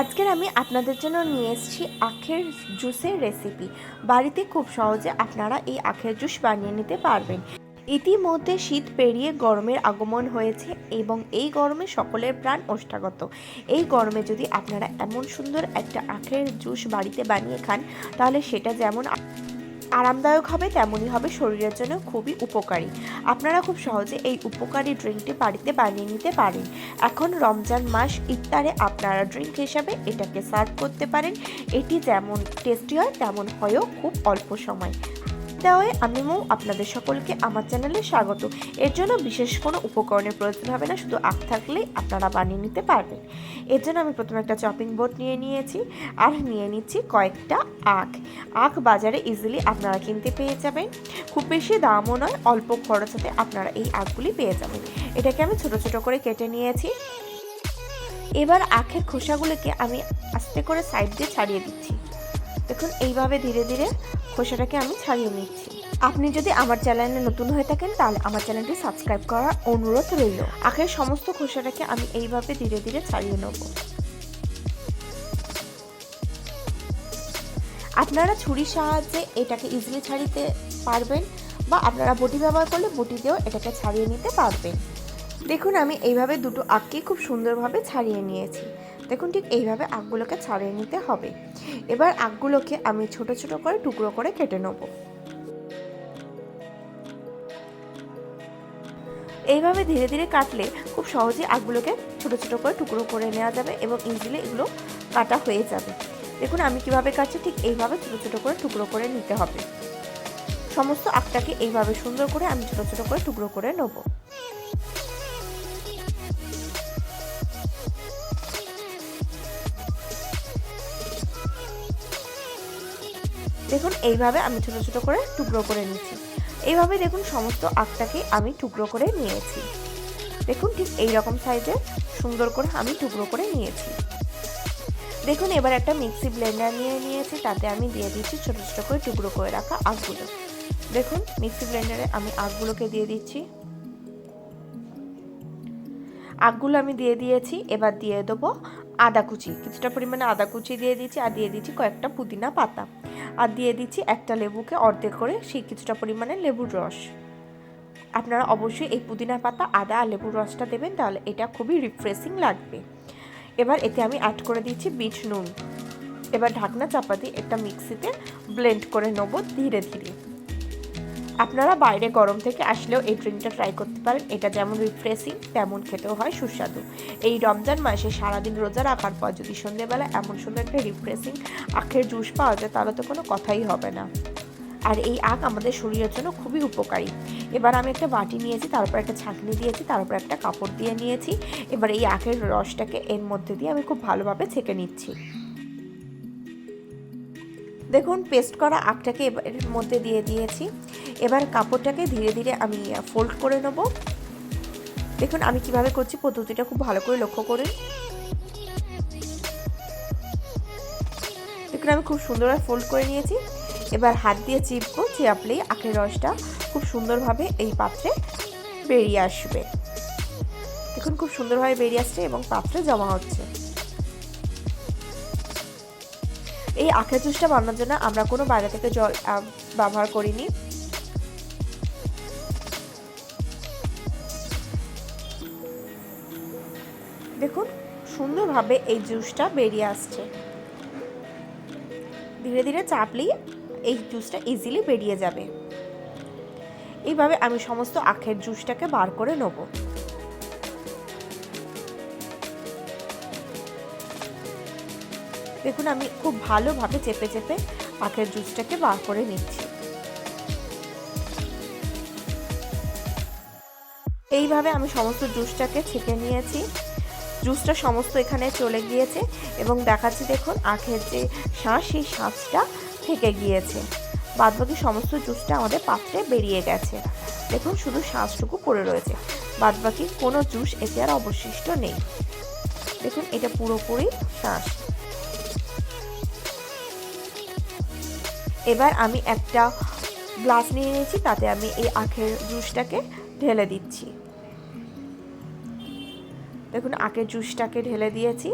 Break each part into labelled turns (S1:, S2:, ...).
S1: আজকের আমি আপনাদের জন্য নিয়ে এসেছি আখের জুসের রেসিপি বাড়িতে খুব সহজে আপনারা এই আখের জুস বানিয়ে নিতে পারবেন। ইতিমধ্যে শীত পেরিয়ে গরমের আগমন হয়েছে এবং এই গরমে সকলের প্রাণ ওষ্ঠাগত। এই গরমে যদি আপনারা এমন সুন্দর একটা আখের জুস বাড়িতে বানিয়ে খান, তাহলে সেটা যেমন আরামদায়ক হবে, তেমনই হবে শরীরের জন্য খুবই উপকারী। আপনারা খুব সহজে এই উপকারী ড্রিঙ্কটি বাড়িতে বানিয়ে নিতে পারেন। এখন রমজান মাস, ইফতারে আপনারা ড্রিঙ্ক হিসাবে এটাকে সার্ভ করতে পারেন। এটি যেমন টেস্টি হয়, তেমন হয়েও খুব অল্প সময়। দেওয়ায় আমি মৌ আপনাদের সকলকে আমার চ্যানেলে স্বাগত। এর জন্য বিশেষ কোনো উপকরণের প্রয়োজন হবে না, শুধু আখ থাকলেই আপনারা বানিয়ে নিতে পারবেন। এর জন্য আমি প্রথমে একটা চপিং বোর্ড নিয়ে নিয়েছি আর নিয়ে নিচ্ছি কয়েকটা আখ। আখ বাজারে ইজিলি আপনারা কিনতে পেয়ে যাবেন। খুব বেশি দামও নয়, অল্প খরচাতে আপনারা এই আখগুলি পেয়ে যাবেন। এটাকে আমি ছোট ছোট করে কেটে নিয়েছি। এবার আখের খোসাগুলোকে আমি আস্তে করে সাইড দিয়ে ছাড়িয়ে দিচ্ছি। দেখুন, এইভাবে ধীরে ধীরে খোসাটাকে আমি ছাড়িয়ে নিচ্ছি। আপনি যদি আমার চ্যানেলে নতুন হয়ে থাকেন, তাহলে আমার চ্যানেলটি সাবস্ক্রাইব করার অনুরোধ রইল। আখের সমস্ত খোসাটাকে আমি এইভাবে ধীরে ধীরে ছাড়িয়ে নেব। আপনারা ছুরির সাহায্যে এটাকে ইজিলি ছাড়িতে পারবেন বা আপনারা বটি ব্যবহার করলে বটি দিয়েও এটাকে ছাড়িয়ে নিতে পারবেন। দেখুন, আমি এইভাবে দুটো আখকে খুব সুন্দরভাবে ছাড়িয়ে নিয়েছি। দেখুন ঠিক এইভাবে আখগুলোকে ছাড়িয়ে নিতে হবে। এবার আখগুলোকে আমি ছোট ছোট করে টুকরো করে কেটে নেব। এইভাবে ধীরে ধীরে কাটলে খুব সহজেই আখগুলোকে ছোট ছোট করে টুকরো করে নেওয়া যাবে এবং ইজিলি এগুলো কাটা হয়ে যাবে। দেখুন আমি কীভাবে কাটছি ঠিক এইভাবে ছোট ছোট করে টুকরো করে নিতে হবে। সমস্ত আখটাকে এইভাবে সুন্দর করে আমি ছোট ছোট করে টুকরো করে নেব। দেখুন, এইভাবে আমি ছোট ছোট করে টুকরো করে নিচ্ছি এইভাবে দেখুন, সমস্ত আখটাকে আমি টুকরো করে নিয়েছি। দেখুন, ঠিক এই রকম সাইজে সুন্দর করে আমি টুকরো করে নিয়েছি। দেখুন, এবার একটা মিক্সি ব্লেন্ডার নিয়ে নিয়েছি, তাতে আমি দিয়ে দিচ্ছি ছোটো ছোটো করে টুকরো করে রাখা আখগুলো। দেখুন, মিক্সি ব্লেন্ডারে আমি আখগুলোকে দিয়ে দিচ্ছি। আখগুলো আমি দিয়ে দিয়েছি, এবার দিয়ে দেবো আদা কুচি, কিছুটা পরিমাণে আদা কুচি দিয়ে দিচ্ছি আর দিয়ে দিচ্ছি কয়েকটা পুদিনা পাতা। আর দিয়ে দিচ্ছি একটা লেবুকে অর্ধেক করে সেই কিছুটা পরিমাণে লেবুর রস। আপনারা অবশ্যই এই পুদিনা পাতা, আদা আর লেবুর রসটা দেবেন, তাহলে এটা খুবই রিফ্রেশিং লাগবে। এবার এতে আমি অ্যাড করে দিচ্ছি বিট নুন। এবার ঢাকনা চাপা দিয়ে একটা মিক্সিতে ব্লেন্ড করে নেব ধীরে ধীরে। আপনারা বাইরে গরম থেকে আসলেও এই ড্রিঙ্কটা ট্রাই করতে পারেন। এটা যেমন রিফ্রেশিং তেমন খেতেও হয় সুস্বাদু। এই রমজান মাসে সারাদিন রোজা রাখার পর যদি সন্ধ্যেবেলা এমন সুন্দর একটা রিফ্রেশিং আখের জুস পাওয়া যায়, তাহলে তো কোনো কথাই হবে না। আর এই আখ আমাদের শরীরের জন্য খুবই উপকারী। এবার আমি একটা বাটি নিয়েছি, তারপর একটা ছাঁকনি দিয়েছি, তারপর একটা কাপড় দিয়ে নিয়েছি। এবার এই আখের রসটাকে এর মধ্যে দিয়ে আমি খুব ভালোভাবে ছেঁকে নিচ্ছি। দেখুন পেস্ট করা আখটাকে এর মধ্যে দিয়ে দিয়েছি। এবার কাপড়টাকে ধীরে ধীরে আমি ফোল্ড করে নেব। দেখুন, আমি কীভাবে করছি, পদ্ধতিটা খুব ভালো করে লক্ষ্য করে দেখুন, আমি খুব সুন্দরভাবে ফোল্ড করে নিয়েছি। এবার হাত দিয়ে চিপবো চিয়াপলেই আখের রসটা খুব সুন্দরভাবে এই পাত্রে বেরিয়ে আসবে। দেখুন, খুব সুন্দরভাবে বেরিয়ে আসছে এবং পাত্রে জমা হচ্ছে। এই আখের জুসটা বানানোর জন্য আমরা কোনো বাইরে থেকে জল ব্যবহার করিনি। দেখুন, সুন্দরভাবে এই জুসটা বেরিয়ে আসছে। ধীরে ধীরে চাপলেই এই জুসটা ইজিলি বেরিয়ে যাবে। এইভাবে আমি সমস্ত আখের জুসটাকে বার করে নেব। দেখুন, আমি খুব ভালোভাবে চেপে চেপে আখের জুসটাকে বার করে নিচ্ছি। এইভাবে আমি সমস্ত জুসটাকে ছেঁকে নিয়েছি। জুসটা সমস্ত এখানে চলে গিয়েছে এবং দেখাচ্ছি, দেখুন, আখের যে শাঁস, সেই শাঁসটা থেকে গিয়েছে। বাদবাকি সমস্ত জুসটা আমাদের পাত্রে বেরিয়ে গেছে। দেখুন, শুধু শাঁসটুকু পড়ে রয়েছে। বাদবাকি কোনো জুস এতে আর অবশিষ্ট নেই। দেখুন, এটা পুরোপুরি শাঁস। এবার আমি একটা গ্লাস নিয়ে নিয়েছি, তাতে আমি এই আখের জুসটাকে ঢেলে দিচ্ছি। দেখুন, আখের জুসটাকে ঢেলে দিয়েছি।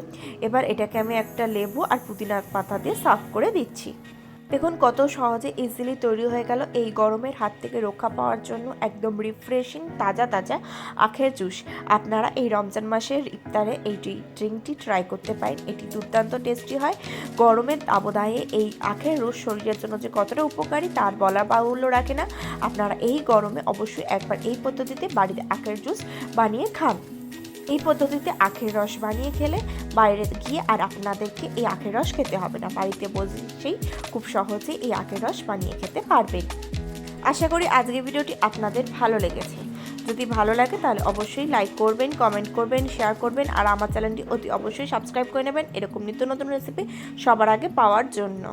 S1: এবার এটাকে আমি একটা লেবু আর পুদিনা পাতা দিয়ে সাফ করে দিচ্ছি। দেখুন কত সহজে ইজিলি তৈরি হয়ে গেল এই গরমের হাত থেকে রক্ষা পাওয়ার জন্য একদম রিফ্রেশিং তাজা তাজা আখের জুস। আপনারা এই রমজান মাসের ইফতারে এই ড্রিঙ্কটি ট্রাই করতে পারেন। এটি দুর্দান্ত টেস্টি হয়। গরমের আবদায়ে এই আখের রস শরীরের জন্য যে কতটা উপকারী তার বলার বাহুল্য রাখে না। আপনারা এই গরমে অবশ্যই একবার এই পদ্ধতিতে বাড়িতে আখের জুস বানিয়ে খান। এই পদ্ধতিতে আখের রস বানিয়ে খেলে বাইরে গিয়ে আর আপনাদেরকে এই আখের রস খেতে হবে না। বাড়িতে বসেই খুব সহজে এই আখের রস বানিয়ে খেতে পারবেন। আশা করি আজকের ভিডিওটি আপনাদের ভালো লেগেছে। যদি ভালো লাগে তাহলে অবশ্যই লাইক করবেন কমেন্ট করবেন শেয়ার করবেন আর আমার চ্যানেলটি অতি অবশ্যই সাবস্ক্রাইব করে নেবেন। এরকম নিত্য নতুন রেসিপি সবার আগে পাওয়ার জন্য।